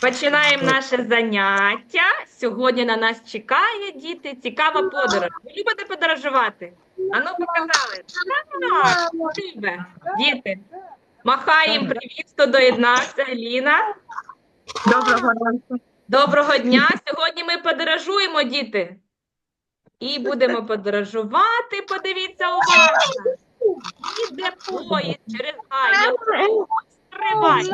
Починаємо наше заняття. Сьогодні на нас чекає діти цікава подорож. Ви любите подорожувати? Ану, показали. Так, любе. Діти. Махаємо привіт, хто доєднався. Ліна. Доброго ранку. Доброго дня. Сьогодні ми подорожуємо, діти. І будемо подорожувати. Подивіться уважно. Їде поїзд через гай. Стривай.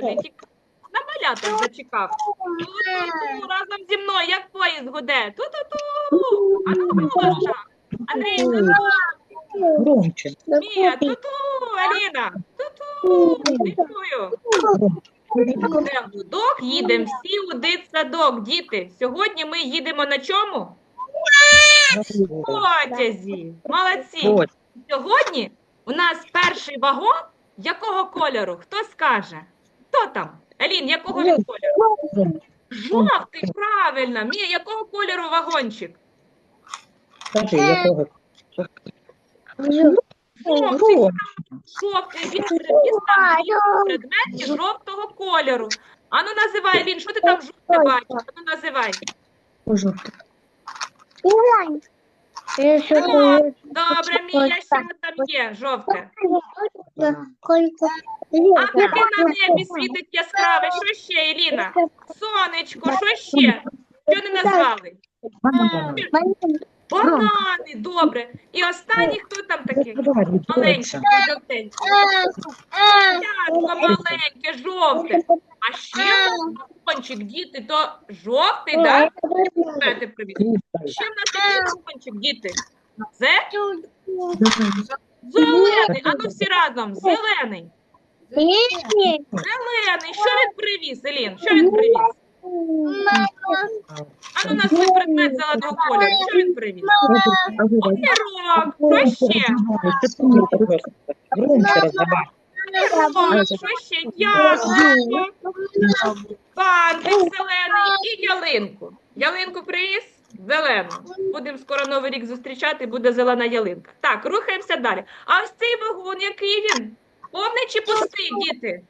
Почути, не тільки на малятах зачекав. Ту-ту-ту, разом зі мною, як поїзд гуде. Ту-ту-ту. А ну голосно. Андрій, ту-ту. Громче. Мія, ту-ту. Аліна, ту-ту. Дякую. Йдемо в їдемо всі у дитсадок. Діти, сьогодні ми їдемо на чому? Потязі. Молодці. Сьогодні у нас перший вагон якого кольору? Хто скаже? Хто там? Алін, якого він кольору? Жовтий, правильно. Мія, якого кольору вагончик? Скажи, якого? Жовтий, жовтий. Він дістав предмети жовтого кольору. Ану, називай він. Що ти там жовте бачиш? Ану, називай. Жовтий. Добре, Міля, що там є? Жовте. А таке на небі світить яскраве. Що ще, Еліна? Сонечко, що ще? Що не назвали? Банани, добре. І останній хто там такий? Маленький, жовтенький. Ятко маленьке, жовте. А ще кончик, діти, то жовтий, так? Ще в нас такий кончик, діти. Це зелений. А ну всі разом. Зелений. Зелений. Що він привіз, Елін? Що він привіз? А ну назви предмет зеленого кольору. Що він привіз? Огірок. Що ще? Що ще? Яблуко. Бантик зелений і ялинку. Ялинку привіз? Зелену. Будемо скоро новий рік зустрічати, буде зелена ялинка. Так, рухаємося далі. А ось цей вагон, який він? Повний чи пустий, діти?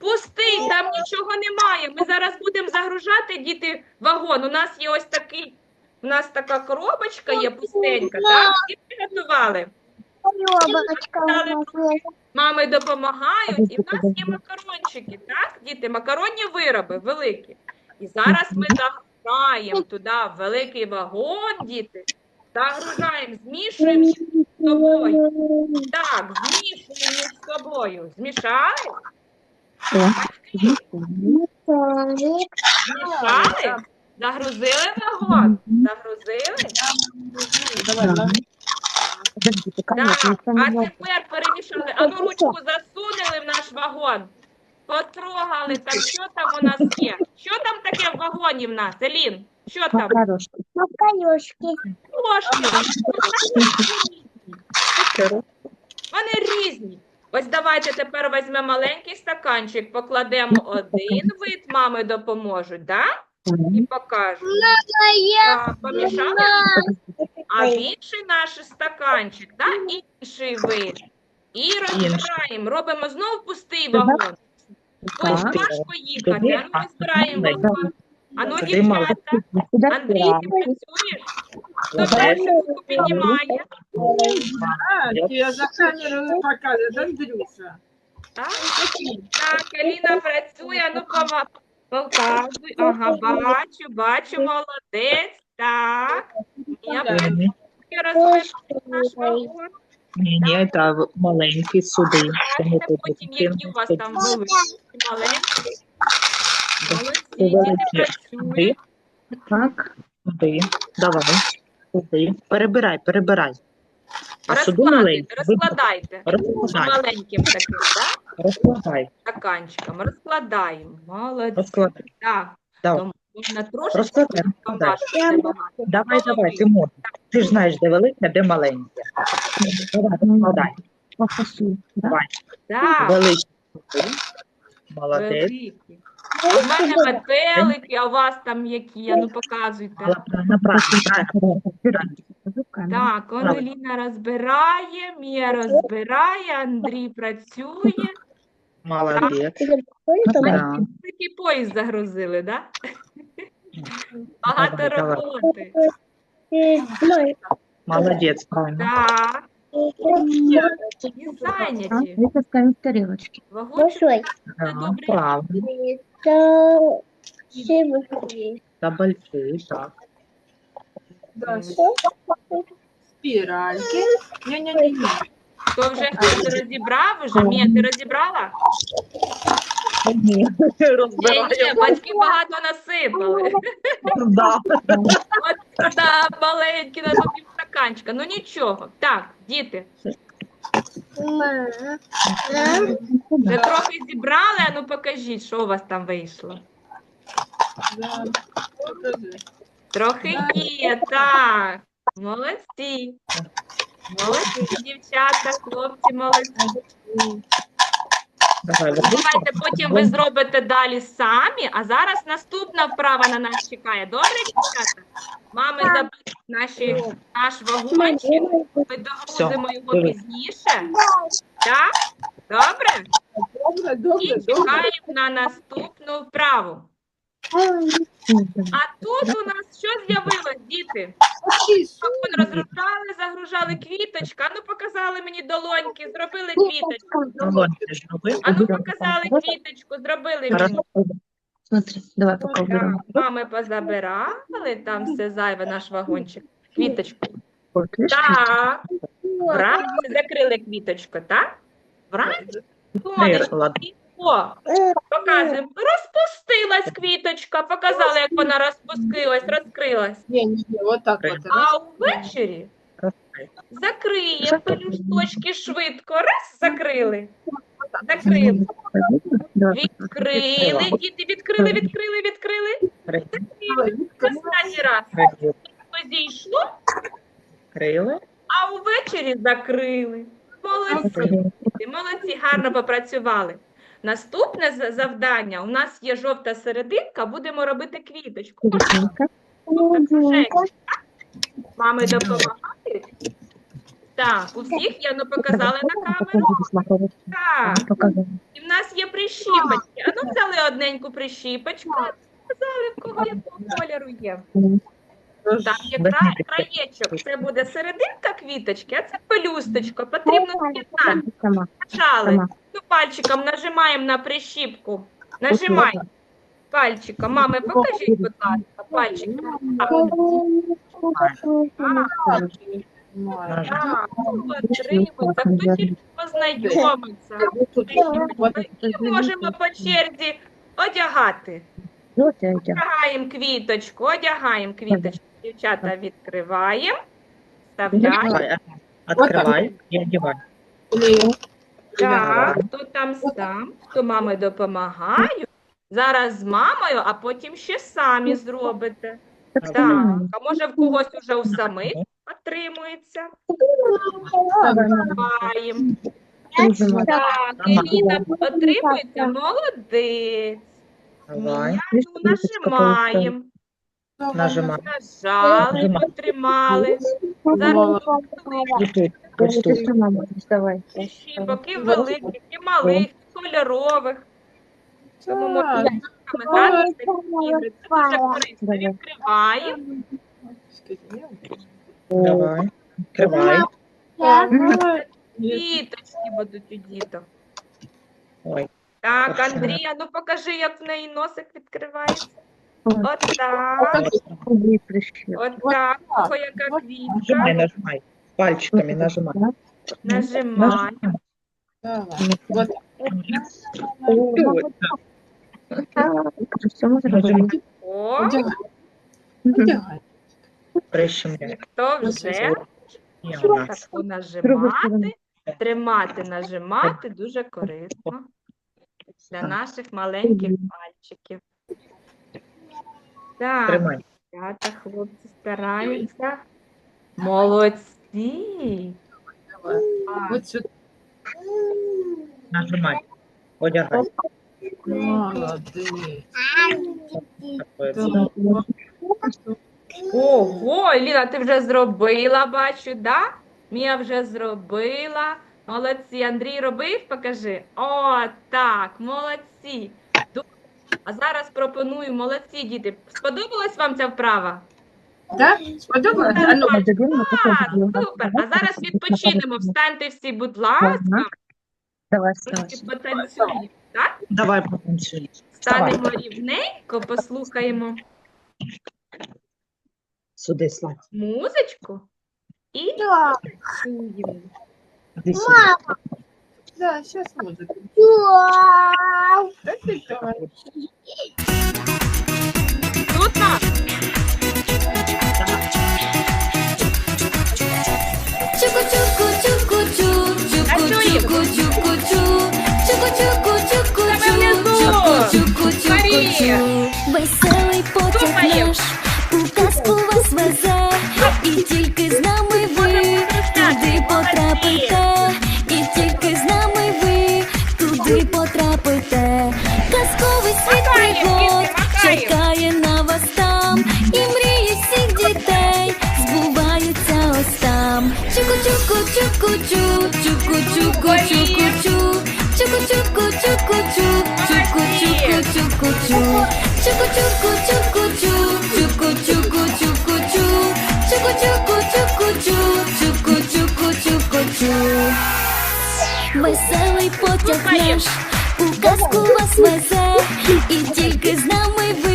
Пустий, там нічого немає. Ми зараз будемо загружати, діти, вагон. У нас є ось такий, у нас така коробочка є пустенька, так? Всі приготували. Мами допомагають, і в нас є макарончики, так, діти, макаронні вироби великі. І зараз ми загружаємо туди великий вагон, діти. Загружаємо, змішуємо між собою. Так, змішуємо між собою. Змішали? Змішали? Загрузили вагон? Загрузили? Так, а тепер перемішали. А ну ручку засунули в наш вагон. Потрогали там, що там у нас є. Що там таке в вагоні в нас, Елін? Що там? Ложки. Вони різні. Ось давайте тепер візьмемо маленький стаканчик, покладемо один вид, мами допоможуть, да? І покажуть. Так, помішали? А в інший наш стаканчик, да? інший вид. І розбираємо, робимо знову пустий вагон. Ось важко їхати, а ну ми збираємо вагон. А ну, дівчата, Андрій, ти працюєш? Хто перший руку піднімає? А, я за камеру показывает, Андрюша. Так, так, Еліна працює, ну пома- показуй. Ага, бачу, бачу, молодець. Так, я працюю, розпишу наш вагон. Ні, ні, це маленький сюди. Бачите потім, які у вас там великі, маленькі. Великі. працюють. Так, сюди. Давай. Сюди. Перебирай, перебирай. А сюди маленький. розкладайте. Розкладай. Маленьким таким, так? Розкладай. Стаканчиком. Розкладаємо. Молодці. Розкладай. Так, Давай. тому можна трошечки Розкладай. Давай, давай, ти можеш. Ти ж знаєш, де велике, де маленьке. Давай, розкладай. Давай. Так, Великий. сюди. Молодець. великі. У мене метелики, а у вас там які? Ну показуйте. Так, он Еліна розбирає, Мія розбирає, Андрій працює. Молодець. Да. Такий поїзд загрузили, да? Багато роботи. Молодець, правильно. Так, і зайняті. Тарелочки. Вагончик Да, добре. правильно. Это Та большие, так. Спіральки. Ні-ні-ні. Хто вже хтось розібрав уже? Мія, ти розібрала? Ні, Ні, ні, батьки багато насипали. Да. От та маленькі на пів стаканчика. Ну нічого. Так, діти, вже трохи зібрали, а ну покажіть, що у вас там вийшло. Трохи є, так. Молодці. Молодці, дівчата, хлопці, молодці. Давай, Давайте потім ви зробите далі самі, а зараз наступна вправа на нас чекає. Добре, дівчата? Мами заберуть наші, наш вагончик, ми догрузимо його пізніше. Так? Добре? Добре, добре, І чекаємо на наступну вправу. А тут у нас що з'явилось, діти? Вагон розгружали, загружали квіточка. Ну показали мені долоньки, зробили квіточку. Долоньки зроби. А ну показали квіточку, зробили мені. Смотри, давай мами позабирали там все зайве наш вагончик. Квіточку. Так. Вранці закрили квіточку, так? Вранці. О, показуємо. Розпустилась квіточка. Показали, як вона розпустилась, розкрилась. Ні, ні, ні, отак от. А увечері закриємо пелюсточки швидко. Раз, закрили. Закрили. Відкрили. Діти відкрили, відкрили, відкрили. Останній раз. Позійшло, Крили. а увечері закрили. Молодці. Молодці, гарно попрацювали. Наступне завдання. У нас є жовта серединка, будемо робити квіточку. Мами допомагають. Так, у всіх я ну, показали на камеру. Так, і в нас є прищіпочки. А ну взяли одненьку прищіпочку. Сказали, в кого якого кольору є. Так, є кра- краєчок. Це буде серединка квіточки, а це пелюсточка. Потрібно з'єднати. Пальчиком нажимаємо на прищіпку. Нажимай пальчиком. Мами, покажіть, будь ласка, пальчиком. Так. Хто тільки познайомиться. І можемо по черзі одягати. Одягаємо квіточку, одягаємо квіточку. Дівчата відкриваємо. Вставляємо. Откривай і одягай. Так, хто там сам, хто мами допомагає. Зараз з мамою, а потім ще самі зробите. Так, а може в когось уже у самих отримується. Маємо. Так, Еліна отримується, молодець. Давай. М'яну нажимаємо. Нажали, потримали. Зараз І щіпок і великих, і малих, і кольорових. Тому можна грати такі ігри. Це дуже корисно. Відкриваємо. Давай. Відкривай. Квіточки будуть у діток. Ой. Так, Андрія, ну покажи, як в неї носик відкривається. Отак, прищеп. отак. Яка квітка. Пальчиками нажимай. Нажимаємо. Вот. О, Одягай. Одягай. Прищемляй. то вже таку нажимати, тримати, нажимати дуже корисно для наших маленьких пальчиків. Так, Тримай. дівчата, хлопці стараються. Молодці. А, Вот сюди. Нажимай. Одягай. Молодець. Ого, Ліна, ти вже зробила, бачу, да? Мія вже зробила. Молодці. Андрій робив, покажи. О, так, молодці. А зараз пропоную, молодці діти. Сподобалась вам ця вправа? Да? Сподобалось? А ну, Так, супер. А зараз відпочинемо. Встаньте всі, будь ласка. Давай, Трошки потанцюємо. Так? Давай потанцюємо. Вставай. Станемо рівненько, послухаємо Сюди, Слав. музичку і танцюємо. Іди сюди. да, сейчас музыка. Да ты давай. Тут нас. Веселий потяг наш у казку вас везе, і тільки з нами ви туди потрапите, і тільки з нами ви туди потрапите. Казковий світ пригод чекає на вас там, і мрії всіх дітей збуваються ось там. Чуку-чуку, чуку-чу, чуку-чуку, чуку-чу, чуку-чуку, чуку-чу, чуку-чуку, чуку-чу. Чуку-чуку-чуку-чу, чуку-чуку-чуку-чу, чуку-чуку-чуку-чу, чуку-чуку-чуку-чу. Веселий потяг наш у казку вас везе, і тільки з нами ви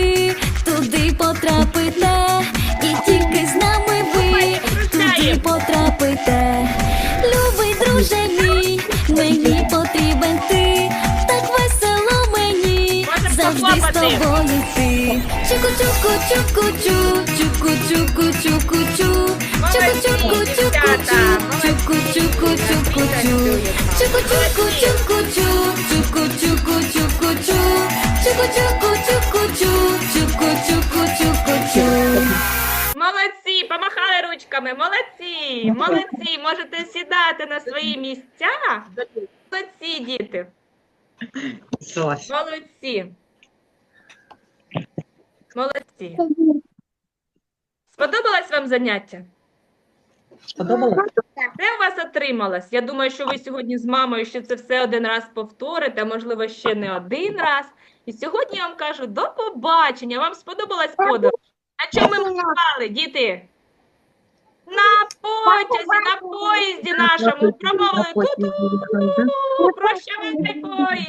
завжди з похлопати. тобою йти. Чуку-чуку, чуку-чу, чуку-чуку, чуку-чу, чуку-чуку, чуку-чу, чуку-чуку, чуку-чу. Чуку-чуку-чуку-чу, чуку-чуку-чуку-чу, чуку-чуку-чуку-чу, чуку-чуку-чуку-чу. Молодці, помахали ручками. Молодці, молодці. Можете сідати на свої місця. Молодці, діти. Молодці. Молодці. Сподобалось вам заняття? Сподобалось? Де у вас отрималось? Я думаю, що ви сьогодні з мамою ще це все один раз повторите, можливо, ще не один раз. І сьогодні я вам кажу до побачення. Вам сподобалась подорож? На чому ми малювали, діти? На потязі, на поїзді нашому промовили ту-ту, прощавайте поїзд.